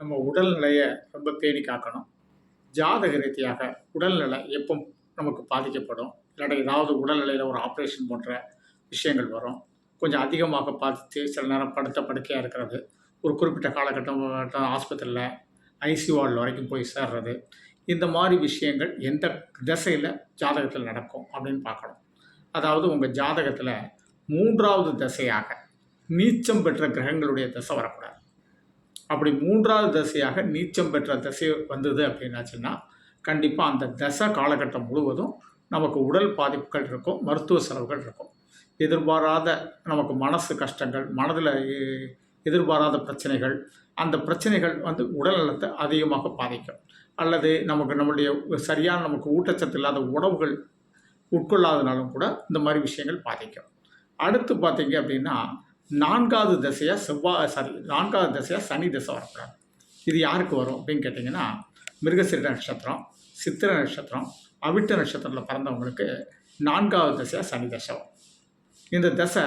நம்ம உடல்நிலையை ரொம்ப பேணி காக்கணும். ஜாதக ரீதியாக உடல்நிலை எப்போ நமக்கு பாதிக்கப்படும். இல்லாட்டி ஏதாவது உடல்நிலையில் ஒரு ஆப்ரேஷன் போன்ற விஷயங்கள் வரும். கொஞ்சம் அதிகமாக பாதித்து சில நேரம் படுத்த படுக்கையாக இருக்கிறது. ஒரு குறிப்பிட்ட காலகட்டம் ஆஸ்பத்திரியில் ஐசி வார்டில் வரைக்கும் போய் சேர்றது. இந்த மாதிரி விஷயங்கள் எந்த திசையில் ஜாதகத்தில் நடக்கும் அப்படின்னு பார்க்கணும். அதாவது உங்கள் ஜாதகத்தில் மூன்றாவது திசையாக நீச்சம் பெற்ற கிரகங்களுடைய திசை வரக்கூடாது. அப்படி மூன்றாவது தசையாக நீச்சம் பெற்ற தசை வந்தது அப்படின்னாச்சுன்னா கண்டிப்பாக அந்த தசை காலகட்டம் முழுவதும் நமக்கு உடல் பாதிப்புகள் இருக்கும் மருத்துவ செலவுகள் இருக்கும். எதிர்பாராத நமக்கு மனசு கஷ்டங்கள் மனதில் எதிர்பாராத பிரச்சனைகள் அந்த பிரச்சனைகள் வந்து உடல் நலத்தை அதிகமாக பாதிக்கும். அல்லது நமக்கு நம்முடைய சரியான நமக்கு ஊட்டச்சத்து இல்லாத உணவுகள் உட்கொள்ளாதனாலும் கூட இந்த மாதிரி விஷயங்கள் பாதிக்கும். அடுத்து பார்த்தீங்க அப்படின்னா நான்காவது திசையாக செவ்வாய் சாரி நான்காவது திசையாக சனி திசை வரக்கூடாது இது யாருக்கு வரும் அப்படின்னு கேட்டிங்கன்னா மிருகசீர நட்சத்திரம் சித்திர நட்சத்திரம் அவிட்ட நட்சத்திரத்தில் பிறந்தவங்களுக்கு நான்காவது திசையாக சனி தசை வரும். இந்த தசை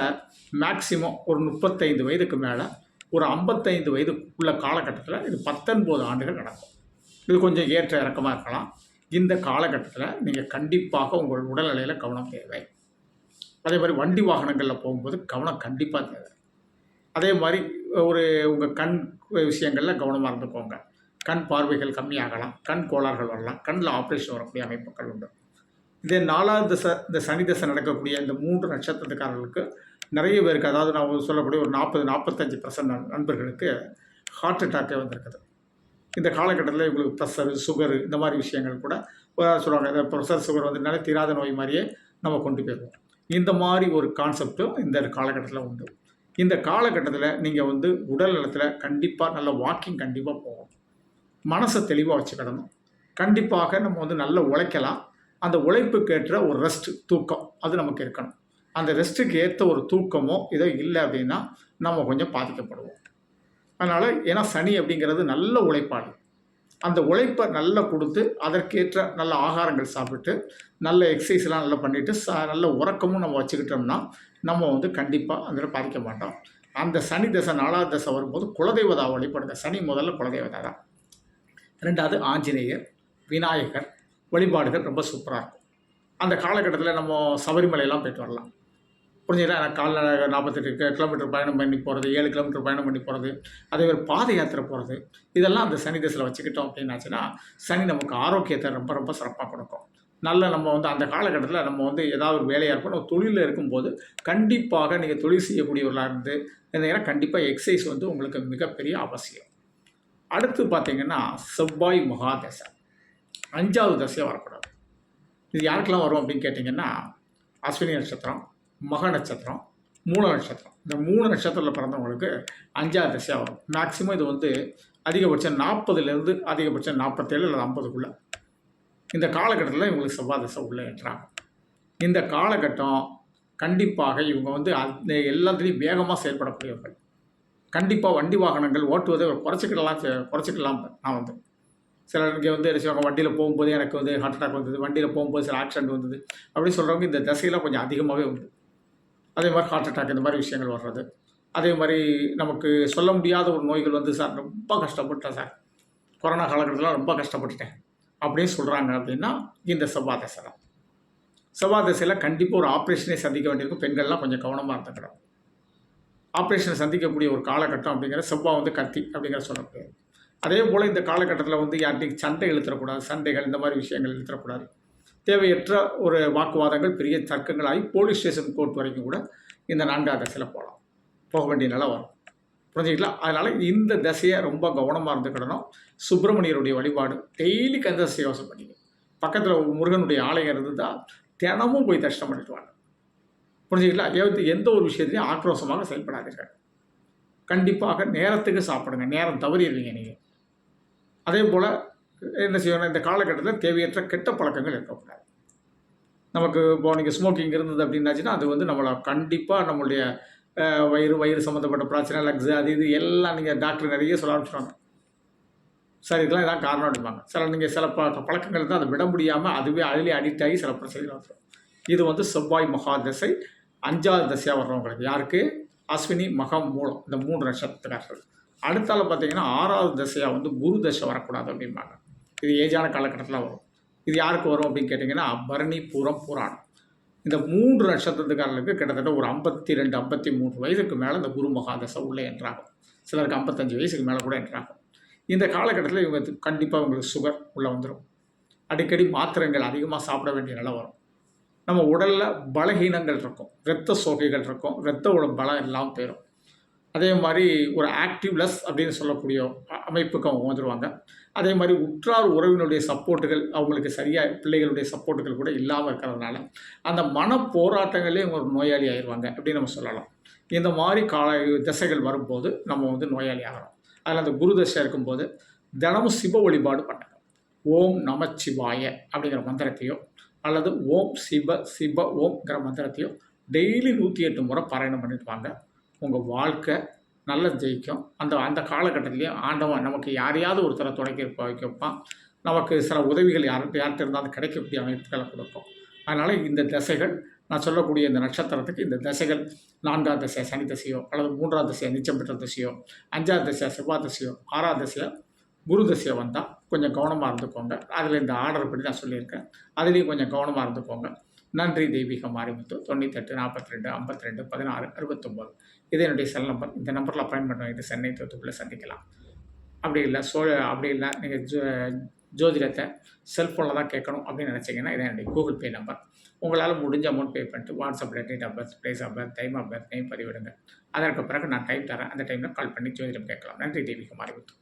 மேக்சிமம் ஒரு முப்பத்தைந்து வயதுக்கு மேலே ஒரு ஐம்பத்தைந்து வயது உள்ள காலகட்டத்தில் இது பத்தொன்பது ஆண்டுகள் நடக்கும். இது கொஞ்சம் ஏற்ற இறக்கமாக இருக்கலாம். இந்த காலகட்டத்தில் நீங்கள் கண்டிப்பாக உங்கள் உடல்நிலையில் கவனம் தேவை. அதே மாதிரி வண்டி வாகனங்களில் போகும்போது கவனம் கண்டிப்பாக தேவை. அதே மாதிரி ஒரு உங்கள் கண் விஷயங்களில் கவனமாக இருந்துக்கோங்க. கண் பார்வைகள் கம்மியாகலாம் கண் கோளாறுகள் வரலாம் கண்ணில் ஆப்ரேஷன் வரக்கூடிய அமைப்புகள் உண்டு. இதே நாலாவது திசை இந்த சனி திசை நடக்கக்கூடிய இந்த மூன்று நட்சத்திரத்துக்காரர்களுக்கு நிறைய பேருக்கு அதாவது நான் சொல்லக்கூடிய ஒரு நாற்பது நாற்பத்தஞ்சு பர்சன்ட் நண்பர்களுக்கு ஹார்ட் அட்டாக்கே வந்திருக்குது. இந்த காலகட்டத்தில் இவங்களுக்கு ப்ரெஷரு சுகரு இந்த மாதிரி விஷயங்கள் கூட சொல்லுவாங்க இந்த ப்ரெஷர் சுகர் வந்துனாலே தீராத நோய் மாதிரியே நம்ம கொண்டு போயிடுவோம். இந்த மாதிரி ஒரு கான்செப்டும் இந்த காலகட்டத்தில் உண்டு. இந்த காலகட்டத்தில் நீங்கள் வந்து உடல் நலத்தில் கண்டிப்பாக நல்ல வாக்கிங் கண்டிப்பாக போகணும். மனசை தெளிவாக வச்சுக்கிடணும் கண்டிப்பாக நம்ம வந்து நல்லா உழைக்கலாம். அந்த உழைப்புக்கேற்ற ஒரு ரெஸ்ட் தூக்கம் அது நமக்கு இருக்கணும். அந்த ரெஸ்ட்டுக்கு ஏற்ற ஒரு தூக்கமோ இதோ இல்லை அப்படின்னா நம்ம கொஞ்சம் பாதிக்கப்படுவோம். அதனால் ஏன்னா சனி அப்படிங்கிறது நல்ல உழைப்பாளி. அந்த உழைப்பை நல்லா கொடுத்து அதற்கேற்ற நல்ல ஆகாரங்கள் சாப்பிட்டு நல்ல எக்ஸசைஸ்லாம் நல்லா பண்ணிவிட்டு ச நல்ல உறக்கமும் நம்ம வச்சுக்கிட்டோம்னா நம்ம வந்து கண்டிப்பாக அதில் பாதிக்க மாட்டோம். அந்த சனி தசை நாலாவது தசை வரும்போது குலதெய்வதா வழிபடுங்க. சனி முதல்ல குலதெய்வதா தான். ரெண்டாவது ஆஞ்சநேயர் விநாயகர் வழிபாடுகள் ரொம்ப சூப்பராக இருக்கும். அந்த காலகட்டத்தில் நம்ம சபரிமலையெல்லாம் போயிட்டு வரலாம். புரிஞ்சுங்களா எனக்கு காலைல நாற்பத்தெட்டு கிலோமீட்டர் பயணம் பண்ணி போகிறது ஏழு கிலோமீட்டர் பயணம் பண்ணி போகிறது அதே மாதிரி பாத யாத்திரை போகிறது இதெல்லாம் அந்த சனி திசையில் வச்சுக்கிட்டோம் அப்படின்னாச்சுன்னா சனி நமக்கு ஆரோக்கியத்தை ரொம்ப ரொம்ப சிறப்பாக கொடுக்கும். நல்ல நம்ம வந்து அந்த காலகட்டத்தில் நம்ம வந்து ஏதாவது ஒரு வேலையாக இருக்கணும் தொழிலில் இருக்கும்போது கண்டிப்பாக நீங்கள் தொழில் செய்யக்கூடியவர்களாக இருந்து இருந்தீங்கன்னா கண்டிப்பாக எக்ஸசைஸ் வந்து உங்களுக்கு மிகப்பெரிய அவசியம். அடுத்து பார்த்தீங்கன்னா செவ்வாய் மகாதசை. அஞ்சாவது தசையாக வரக்கூடாது. இது யாருக்கெல்லாம் வரும் அப்படின்னு கேட்டிங்கன்னா அஸ்வினி நட்சத்திரம் மக நட்சத்திரம் மூல நட்சத்திரம். இந்த மூணு நட்சத்திரத்தில் பிறந்தவங்களுக்கு அஞ்சாவது தசையாக வரும். மேக்சிமம் இது வந்து அதிகபட்சம் நாற்பதுலேருந்து அதிகபட்சம் நாற்பத்தேழு அல்லது ஐம்பதுக்குள்ளே. இந்த காலகட்டத்தில் இவங்களுக்கு செவ்வாய் தசை உள்ளே ஏற்றாங்க இந்த காலகட்டம் கண்டிப்பாக இவங்க வந்து அந்த எல்லாத்துலேயும் வேகமாக செயல்படக்கூடியவர்கள். கண்டிப்பாக வண்டி வாகனங்கள் ஓட்டுவதை குறைச்சிக்கலாம் செ- குறைச்சிக்கலாம் நான் வந்து. சில இங்கே வந்து என்ன வண்டியில் போகும்போது எனக்கு வந்து ஹார்ட் அட்டாக் வந்தது வண்டியில் போகும்போது சில ஆக்சிடென்ட் வந்தது அப்படின்னு சொல்கிறவங்க இந்த திசையெல்லாம் கொஞ்சம் அதிகமாகவே உண்டு. அதே மாதிரி ஹார்ட் அட்டாக் இந்த மாதிரி விஷயங்கள் வர்றது. அதே மாதிரி நமக்கு சொல்ல முடியாத ஒரு நோய்கள் வந்து சார் ரொம்ப கஷ்டப்பட்டேன் சார். கொரோனா காலகட்டத்தில் ரொம்ப கஷ்டப்பட்டுட்டேன். அப்படின்னு சொல்கிறாங்க அப்படின்னா இந்த செவ்வாய் தசை தான். செவ்வாய் கண்டிப்பாக ஒரு ஆப்ரேஷனே சந்திக்க வேண்டியிருக்கும். பெண்கள்லாம் கொஞ்சம் கவனமாக இருந்துக்கிறோம் ஆப்ரேஷனை சந்திக்கக்கூடிய ஒரு காலகட்டம் அப்படிங்கிற செவ்வாய் வந்து கத்தி அப்படிங்கிற சொல்லக்கூடாது அதே போல் இந்த காலகட்டத்தில் வந்து யார்ட்டையும் சண்டை இழுத்துறக்கூடாது சண்டைகள் இந்த மாதிரி விஷயங்கள் இழுத்துறக்கூடாது தேவையற்ற ஒரு வாக்குவாதங்கள் பெரிய தர்க்கங்களாகி போலீஸ் ஸ்டேஷன் கோர்ட் வரைக்கும் கூட இந்த நான்காவது தசையில் போகலாம் போக வேண்டிய நிலை வரும். புரிஞ்சுங்களா அதனால் இந்த தசையை ரொம்ப கவனமாக இருந்துக்கிடணும். சுப்பிரமணியருடைய வழிபாடு டெய்லி கந்த கந்தசை யோசனை பண்ணிங்க பக்கத்தில் முருகனுடைய ஆலயம் இருந்தால் தினமும் போய் தரிசனம் பண்ணிட்டு வாங்க. புரிஞ்சுங்களா எந்த- எந்த ஒரு விஷயத்தையும் ஆக்ரோஷமாக செயல்படாதீர்கள். கண்டிப்பாக நேரத்துக்கு சாப்பிடுங்க. நேரம் தவறிடுவீங்க நீங்கள் அதே போல் என்ன செய்யணும் இந்த காலகட்டத்தில் தேவையற்ற கெட்ட பழக்கங்கள் இருக்கக்கூடாது. நமக்கு இப்போ நீங்கள் ஸ்மோக்கிங் இருந்தது அப்படின்னாச்சுன்னா அது வந்து நம்மளை கண்டிப்பாக நம்மளுடைய வயிறு வயிறு சம்மந்தப்பட்ட பிரச்சனை லக்ஸ் அது இது எல்லாம் நீங்கள் டாக்டர் நிறைய சொல்ல ஆரம்பிச்சிடுவாங்க சார் இதெல்லாம் இதான் காரணம் அப்படிம்பாங்க. சில நீங்கள் சில ப பழக்கங்கள் தான் அதை விட முடியாமல் அதுவே அதிலே அடிக்ட் ஆகி சில பிரச்சனைகள் வந்துடும் இது வந்து செவ்வாய் மகா தசை அஞ்சாவது தசையாக வர்றவங்களுக்கு. யாருக்கு? அஸ்வினி மகம் மூலம். இந்த மூன்று நட்சத்திரத்துக்காரர்கள் அடுத்தால பார்த்தீங்கன்னா ஆறாவது தசையாக வந்து குரு தசை வரக்கூடாது அப்படிம்பாங்க. இது ஏஜான காலகட்டத்தில் வரும். இது யாருக்கு வரும் அப்படின்னு கேட்டிங்கன்னா பரணி பூரம் புராணம். இந்த மூன்று நட்சத்திரத்துக்காரர்களுக்கு கிட்டத்தட்ட ஒரு ஐம்பத்தி ரெண்டு ஐம்பத்தி மூன்று வயதுக்கு மேலே இந்த குரு மகாதசை உள்ளே என்றாகும். சிலருக்கு ஐம்பத்தஞ்சு வயசுக்கு மேலே கூட என்றாகும். இந்த காலகட்டத்தில் இவங்க கண்டிப்பாக இவங்களுக்கு சுகர் உள்ளே வந்துடும் அடிக்கடி மாத்திரைகள் அதிகமாக சாப்பிட வேண்டிய நிலை வரும். நம்ம உடலில் பலகீனங்கள் இருக்கும். இரத்த சோகைகள் இருக்கும். இரத்த பலம் இல்லாமல் போயிடும் அதே மாதிரி ஒரு ஆக்டிவ்லெஸ் அப்படின்னு சொல்லக்கூடிய அமைப்புக்கு அவங்க வந்துடுவாங்க அதே மாதிரி உற்றார் உறவினுடைய சப்போர்ட்டுகள் அவங்களுக்கு சரியாக பிள்ளைகளுடைய சப்போர்ட்டுகள் கூட இல்லாமல் இருக்கிறதுனால அந்த மன போராட்டங்களே ஒரு நோயாளி ஆயிடுவாங்க அப்படின்னு நம்ம சொல்லலாம். இந்த மாதிரி கால திசைகள் வரும்போது நம்ம வந்து நோயாளி ஆகிறோம் அதில் அந்த குரு தசை இருக்கும்போது தினமும் சிவ வழிபாடு பண்ணுங்க ஓம் நமச்சிவாய அப்படிங்கிற மந்திரத்தையோ அல்லது ஓம் சிவ சிவ ஓம்ங்கிற மந்திரத்தையோ டெய்லி நூற்றி எட்டு முறை பாராயணம் பண்ணிட்டு வாங்க. உங்கள் வாழ்க்கை நல்ல ஜெயிக்கும். அந்த அந்த காலகட்டத்துலேயும் ஆண்டவன் நமக்கு யாரையாவது ஒருத்தரை தொடக்கி வைக்க வைப்பான் நமக்கு சில உதவிகள் யார்கிட்ட யார்கிட்ட இருந்தாலும் கிடைக்கக்கூடிய அமைப்புகளை கொடுக்கும். அதனால் இந்த திசைகள் நான் சொல்லக்கூடிய இந்த நட்சத்திரத்துக்கு இந்த திசைகள் நான்காவது திசை சனி திசையோ அல்லது மூன்றாவது திசையோ நிச்சயம் பெற்ற திசையோ அஞ்சாவது திசையோ செவ்வாய் திசையோ ஆறாவது திசையோ குரு திசையோ வந்தால் கொஞ்சம் கவனமாக இருந்துக்கோங்க. அதில் இந்த ஆர்டர் படி நான் சொல்லியிருக்கேன். அதுலேயும் கொஞ்சம் கவனமாக இருந்துக்கோங்க. நன்றி தெய்வீகம் மாரிமுத்து தொண்ணூத்தெட்டு நாற்பத்தி ரெண்டு ஐம்பத்தி ரெண்டு பதினாறு அறுபத்தொம்போது. இது என்னுடைய செல் நம்பர் இந்த நம்பரில் அப்பாயின்மெண்ட் வாங்கிட்டு சென்னை தூத்துக்குள்ளே சந்திக்கலாம். அப்படி இல்லை சோ அப்படி இல்லை நீங்கள் ஜோ ஜோதிடத்தை செல்ஃபோனில் தான் கேட்கணும் அப்படின்னு நினச்சிங்கன்னா இது என்னுடைய கூகுள் பே நம்பர் உங்களால் முடிஞ்ச அமௌண்ட் பே பண்ணிட்டு வாட்ஸ்அப்பில் date of birth place of birth time of birth time பதிவிடுங்க. அதற்கு பிறகு நான் டைம் தரேன். அந்த டைமில் கால் பண்ணி ஜோதிடம் கேட்கலாம். நன்றி தெய்வீகம் மாரிமுத்து